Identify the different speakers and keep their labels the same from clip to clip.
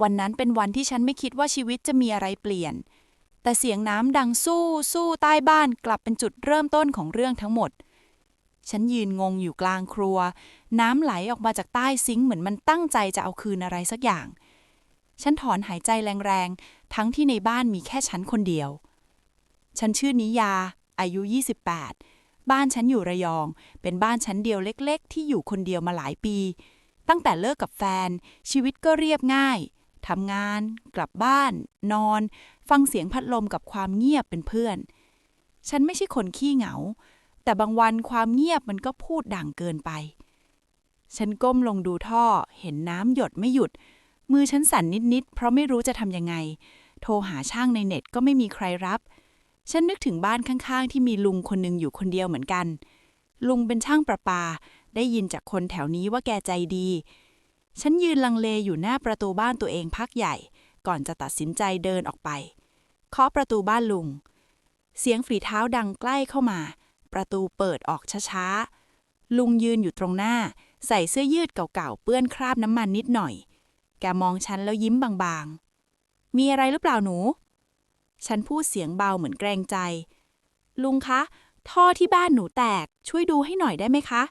Speaker 1: วันนั้นเป็นวันที่ฉันไม่คิดว่าชีวิตจะมีอะไรเปลี่ยน แต่เสียงน้ำดังสู้สู้ใต้บ้านกลับเป็นจุดเริ่มต้นของเรื่องทั้งหมด ฉันยืนงงอยู่กลางครัว น้ำไหลออกมาจากใต้ซิงค์เหมือนมันตั้งใจจะเอาคืนอะไรสักอย่าง ฉันถอนหายใจแรงๆ ทั้งที่ในบ้านมีแค่ฉันคนเดียว ฉันชื่อนิยา อายุ 28 บ้านฉันอยู่ระยอง เป็นบ้านชั้นเดียวเล็ก ๆ ที่อยู่คนเดียวมาหลายปี ตั้งแต่เลิกกับแฟน ชีวิตก็เรียบง่าย ทำงาน กลับบ้าน นอน ฟังเสียงพัดลมกับความเงียบเป็นเพื่อน ฉันไม่ใช่คนขี้เหงา แต่บางวันความเงียบมันก็พูดดังเกินไป ฉันก้มลงดูท่อ เห็นน้ำหยดไม่หยุด มือฉันสั่นนิดๆ เพราะไม่รู้จะทำยังไง โทรหาช่างในเน็ตก็ไม่มีใครรับ ฉันนึกถึงบ้านข้างๆ ที่มีลุงคนหนึ่งอยู่คนเดียวเหมือนกัน ลุงเป็นช่างประปา ได้ยินจากคนแถวนี้ว่าแกใจดี ฉันยืนลังเลอยู่หน้าประตูบ้านตัวเองพักใหญ่ ก่อนจะตัดสินใจเดินออกไปเคาะประตูบ้านลุง เสียงฝีเท้าดังใกล้เข้ามา ประตูเปิดออกช้าๆ ลุงยืนอยู่ตรงหน้า ใส่เสื้อยืดเก่าๆ เปื้อนคราบน้ำมันนิดหน่อย แกมองฉันแล้วยิ้มบางๆ มีอะไรหรือเปล่าหนู ฉันพูดเสียงเบาเหมือนเกรงใจ ลุงคะ ท่อที่บ้านหนูแตก ช่วยดูให้หน่อยได้ไหมคะ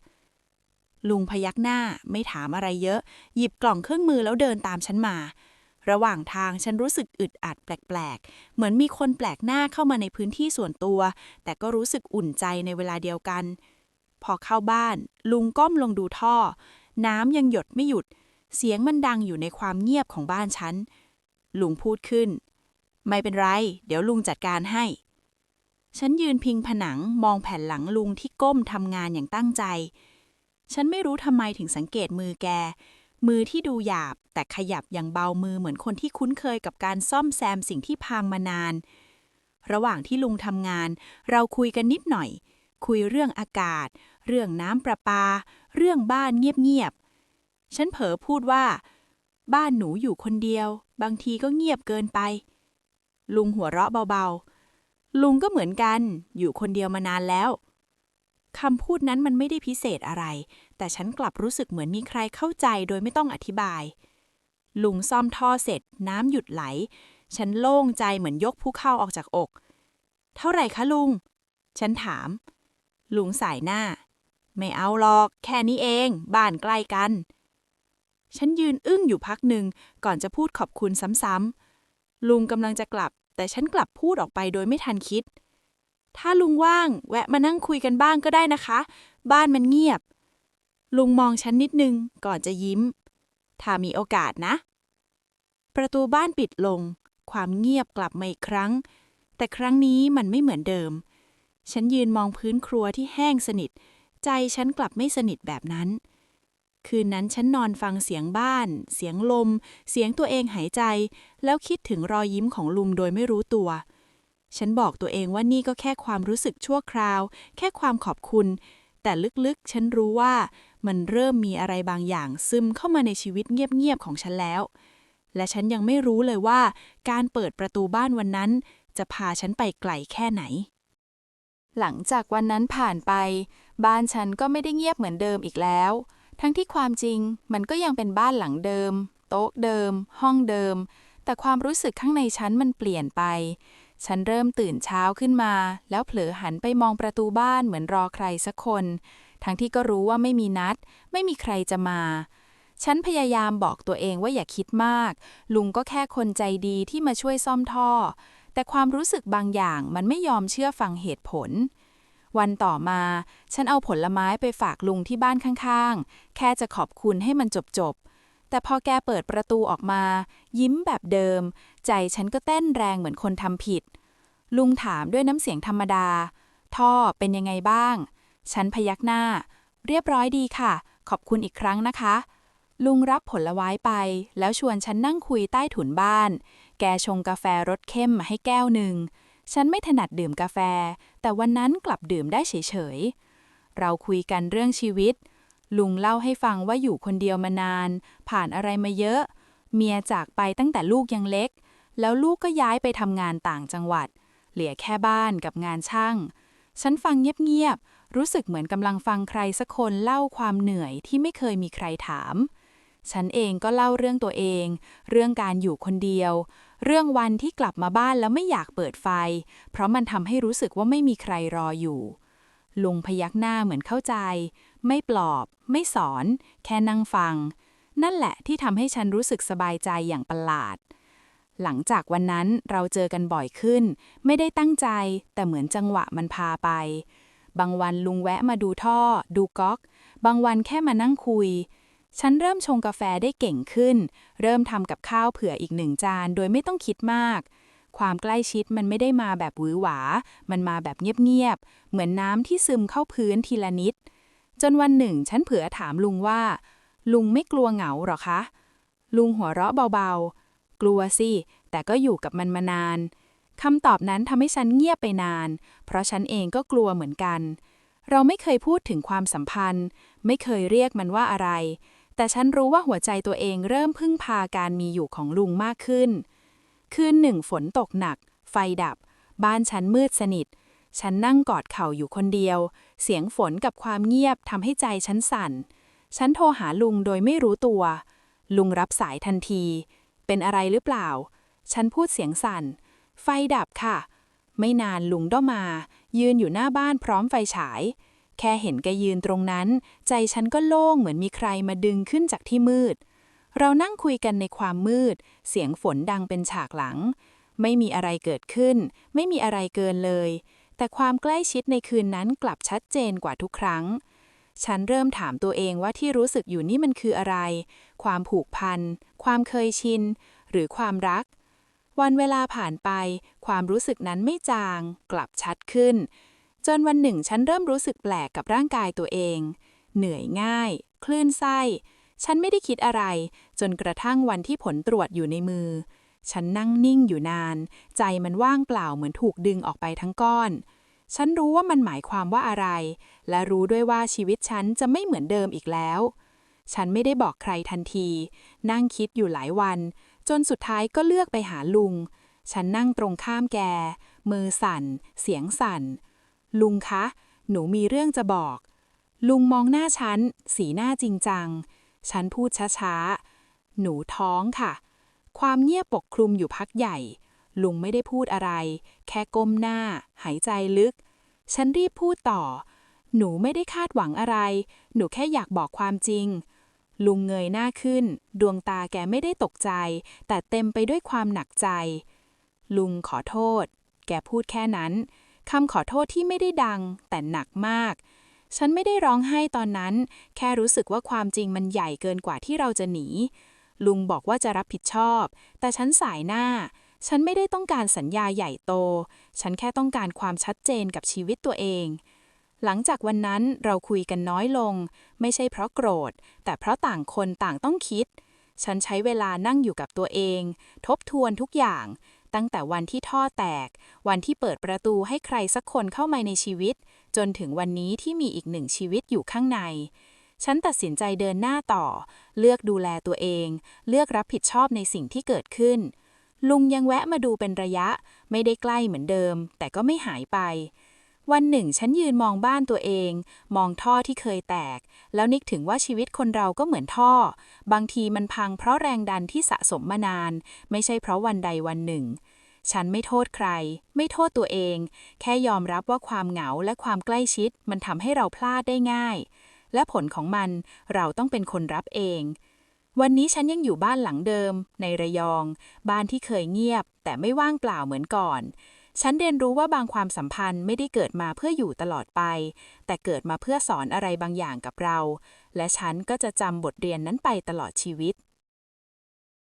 Speaker 1: ลุงพยักหน้าไม่ถามอะไรเยอะ หยิบกล่องเครื่องมือแล้วเดินตามฉันมา ระหว่างทางฉันรู้สึกอึดอัดแปลกๆ เหมือนมีคนแปลกหน้าเข้ามาในพื้นที่ส่วนตัว แต่ก็รู้สึกอุ่นใจในเวลาเดียวกัน พอเข้าบ้าน ลุงก้มลงดูท่อ น้ำยังหยดไม่หยุด เสียงมันดังอยู่ในความเงียบของบ้านฉัน ลุงพูดขึ้น ไม่เป็นไร เดี๋ยวลุงจัดการให้ฉันยืนพิงผนังมองแผ่นหลังลุงที่ก้มทำงานอย่างตั้งใจ ฉันไม่รู้ทำไมถึงสังเกตมือแก มือที่ดูหยาบ แต่ขยับอย่างเบามือเหมือนคนที่คุ้นเคยกับการซ่อมแซมสิ่งที่พังมานาน ระหว่างที่ลุงทำงาน เราคุยกันนิดหน่อย คุยเรื่องอากาศ เรื่องน้ำประปา เรื่องบ้านเงียบๆ ฉันเผลอพูดว่า บ้านหนูอยู่คนเดียว บางทีก็เงียบเกินไป ลุงหัวเราะเบาๆ ลุงก็เหมือนกัน อยู่คนเดียวมานานแล้ว คำพูดนั้นมันไม่ได้พิเศษอะไร แต่ฉันกลับรู้สึกเหมือนมีใครเข้าใจโดยไม่ต้องอธิบาย ลุงซ่อมท่อเสร็จ น้ำหยุดไหล ฉันโล่งใจเหมือนยกภูเขาออกจากอก เท่าไหร่คะลุง ฉันถาม ลุงสายหน้า ไม่เอาหรอก แค่นี้เอง บ้านใกล้กัน ฉันยืนอึ้งอยู่พักหนึ่งก่อนจะพูดขอบคุณซ้ำๆลุงกำลังจะกลับ แต่ฉันกลับพูดออกไปโดยไม่ทันคิด ถ้าลุงว่าง แวะมานั่งคุยกันบ้างก็ได้นะคะ บ้านมันเงียบ ลุงมองฉันนิดนึง ก่อนจะยิ้ม ถ้ามีโอกาสนะ ประตูบ้านปิดลง ความเงียบกลับมาอีกครั้ง แต่ครั้งนี้มันไม่เหมือนเดิม ฉันยืนมองพื้นครัวที่แห้งสนิท ใจฉันกลับไม่สนิทแบบนั้น คืนนั้นฉันนอนฟังเสียงบ้าน เสียงลม เสียงตัวเองหายใจ แล้วคิดถึงรอยยิ้มของลุงโดยไม่รู้ตัว ฉันบอกตัวเองว่านี่ก็แค่ความรู้สึกชั่วคราว แค่ความขอบคุณ แต่ลึกๆ ฉันรู้ว่ามันเริ่มมีอะไรบางอย่างซึมเข้ามาในชีวิตเงียบๆของฉันแล้ว และฉันยังไม่รู้เลยว่า การเปิดประตูบ้านวันนั้น จะพาฉันไปไกลแค่ไหน หลังจากวันนั้นผ่านไป บ้านฉันก็ไม่ได้เงียบเหมือนเดิมอีกแล้ว ทั้งที่ความจริงมันก็ยังเป็นบ้านหลังเดิม โต๊ะเดิม ห้องเดิม แต่ความรู้สึกข้างในฉันมันเปลี่ยนไป ฉันเริ่มตื่นเช้าขึ้นมา แล้วเผลอหันไปมองประตูบ้านเหมือนรอใครสักคน ทั้งที่ก็รู้ว่าไม่มีนัด ไม่มีใครจะมา ฉันพยายามบอกตัวเองว่าอย่าคิดมาก ลุงก็แค่คนใจดีที่มาช่วยซ่อมท่อ แต่ความรู้สึกบางอย่างมันไม่ยอมเชื่อฟังเหตุผล วันต่อมา ฉันเอาผลไม้ไปฝากลุงที่บ้านข้างๆ แค่จะขอบคุณให้มันจบๆแต่พอแกเปิดประตูออกมา ยิ้มแบบเดิม ใจฉันก็เต้นแรงเหมือนคนทำผิด ลุงถามด้วยน้ำเสียงธรรมดา ท่อเป็นยังไงบ้าง ฉันพยักหน้า เรียบร้อยดีค่ะ ขอบคุณอีกครั้งนะคะ ลุงรับผลไม้ไป แล้วชวนฉันนั่งคุยใต้ถุนบ้าน แกชงกาแฟรสเข้มมาให้แก้วหนึ่ง ฉันไม่ถนัดดื่มกาแฟ แต่วันนั้นกลับดื่มได้เฉยๆ เราคุยกันเรื่องชีวิต ลุงเล่าให้ฟังว่าอยู่คนเดียวมานาน ผ่านอะไรมาเยอะ เมียจากไปตั้งแต่ลูกยังเล็ก แล้วลูกก็ย้ายไปทำงานต่างจังหวัด เหลือแค่บ้านกับงานช่าง ฉันฟังเงียบๆ รู้สึกเหมือนกำลังฟังใครสักคนเล่าความเหนื่อยที่ไม่เคยมีใครถาม
Speaker 2: ฉันเองก็เล่าเรื่องตัวเอง เรื่องการอยู่คนเดียว เรื่องวันที่กลับมาบ้านแล้วไม่อยากเปิดไฟ เพราะมันทำให้รู้สึกว่าไม่มีใครรออยู่ ลุงพยักหน้าเหมือนเข้าใจ ไม่ปลอบ ไม่สอน แค่นั่งฟัง นั่นแหละที่ทำให้ฉันรู้สึกสบายใจอย่างประหลาด หลังจากวันนั้นเราเจอกันบ่อยขึ้น ไม่ได้ตั้งใจ แต่เหมือนจังหวะมันพาไป บางวันลุงแวะมาดูท่อ ดูก๊อก บางวันแค่มานั่งคุย ฉันเริ่มชงกาแฟได้เก่งขึ้น เริ่มทำกับข้าวเผื่ออีกหนึ่งจานโดยไม่ต้องคิดมาก ความใกล้ชิดมันไม่ได้มาแบบหวือหวา มันมาแบบเงียบๆ เหมือนน้ำที่ซึมเข้าพื้นทีละนิด จนวันหนึ่ง ฉันเผื่อถามลุงว่า ลุงไม่กลัวเหงาหรอคะ ลุงหัวเราะเบาๆ กลัวสิ แต่ก็อยู่กับมันมานาน คำตอบนั้นทำให้ฉันเงียบไปนาน เพราะฉันเองก็กลัวเหมือนกัน เราไม่เคยพูดถึงความสัมพันธ์ ไม่เคยเรียกมันว่าอะไร แต่ฉันรู้ว่าหัวใจตัวเองเริ่มพึ่งพาการมีอยู่ของลุงมากขึ้น คืนหนึ่งฝนตกหนัก ไฟดับ บ้านฉันมืดสนิท ฉันนั่งกอดเข่าอยู่คนเดียว เสียงฝนกับความเงียบทำให้ใจฉันสั่น ฉันโทรหาลุงโดยไม่รู้ตัวลุงรับสายทันที เป็นอะไรหรือเปล่า ฉันพูดเสียงสั่น ไฟดับค่ะ ไม่นานลุงก็มา ยืนอยู่หน้าบ้านพร้อมไฟฉาย แค่เห็นแกยืนตรงนั้น ใจฉันก็โล่งเหมือนมีใครมาดึงขึ้นจากที่มืด เรานั่งคุยกันในความมืด เสียงฝนดังเป็นฉากหลัง ไม่มีอะไรเกิดขึ้น ไม่มีอะไรเกินเลย แต่ความใกล้ชิดในคืนนั้นกลับชัดเจนกว่าทุกครั้ง ฉันเริ่มถามตัวเองว่าที่รู้สึกอยู่นี่มันคืออะไร ความผูกพัน ความเคยชิน หรือความรัก วันเวลาผ่านไป ความรู้สึกนั้นไม่จาง กลับชัดขึ้น จนวันหนึ่งฉันเริ่มรู้สึกแปลกกับร่างกายตัวเอง เหนื่อยง่าย คลื่นไส้ ฉันไม่ได้คิดอะไร จนกระทั่งวันที่ผลตรวจอยู่ในมือ ฉันนั่งนิ่งอยู่นาน ใจมันว่างเปล่าเหมือนถูกดึงออกไปทั้งก้อนฉันรู้ว่ามันหมายความว่าอะไร และรู้ด้วยว่าชีวิตฉันจะไม่เหมือนเดิมอีกแล้ว ฉันไม่ได้บอกใครทันที นั่งคิดอยู่หลายวัน จนสุดท้ายก็เลือกไปหาลุง ฉันนั่งตรงข้ามแก มือสั่น เสียงสั่น ลุงคะ หนูมีเรื่องจะบอก ลุงมองหน้าฉัน สีหน้าจริงจัง ฉันพูดช้าๆ หนูท้องค่ะ ความเงียบปกคลุมอยู่พักใหญ่ ลุงไม่ได้พูดอะไร แค่ก้มหน้า หายใจลึก ฉันรีบพูดต่อ หนูไม่ได้คาดหวังอะไร หนูแค่อยากบอกความจริง ลุงเงยหน้าขึ้น ดวงตาแกไม่ได้ตกใจ แต่เต็มไปด้วยความหนักใจ ลุงขอโทษ แกพูดแค่นั้นคำขอโทษที่ไม่ได้ดัง แต่หนักมาก ฉันไม่ได้ร้องไห้ตอนนั้น แค่รู้สึกว่าความจริงมันใหญ่เกินกว่าที่เราจะหนี ลุงบอกว่าจะรับผิดชอบ แต่ฉันสายหน้า ฉันไม่ได้ต้องการสัญญาใหญ่โต ฉันแค่ต้องการความชัดเจนกับชีวิตตัวเอง หลังจากวันนั้นเราคุยกันน้อยลง ไม่ใช่เพราะโกรธ แต่เพราะต่างคนต่างต้องคิด ฉันใช้เวลานั่งอยู่กับตัวเอง ทบทวนทุกอย่าง ตั้งแต่วันที่ท่อแตก วันที่เปิดประตูให้ใครสักคนเข้ามาในชีวิต จนถึงวันนี้ที่มีอีกหนึ่งชีวิตอยู่ข้างใน ฉันตัดสินใจเดินหน้าต่อ เลือกดูแลตัวเอง เลือกรับผิดชอบในสิ่งที่เกิดขึ้นลุงยังแวะมาดูเป็นระยะ ไม่ได้ใกล้เหมือนเดิม แต่ก็ไม่หายไป วันหนึ่งฉันยืนมองบ้านตัวเอง มองท่อที่เคยแตก แล้วนึกถึงว่าชีวิตคนเราก็เหมือนท่อ บางทีมันพังเพราะแรงดันที่สะสมมานาน ไม่ใช่เพราะวันใดวันหนึ่ง ฉันไม่โทษใคร ไม่โทษตัวเอง แค่ยอมรับว่าความเหงาและความใกล้ชิด มันทำให้เราพลาดได้ง่าย และผลของมันเราต้องเป็นคนรับเองวันนี้ฉันยังอยู่บ้านหลังเดิม ในระยอง บ้านที่เคยเงียบ แต่ไม่ว่างเปล่าเหมือนก่อน ฉันเรียนรู้ว่าบางความสัมพันธ์ไม่ได้เกิดมาเพื่ออยู่ตลอดไป แต่เกิดมาเพื่อสอนอะไรบางอย่างกับเรา และฉันก็จะจำบทเรียนนั้นไปตลอดชีวิต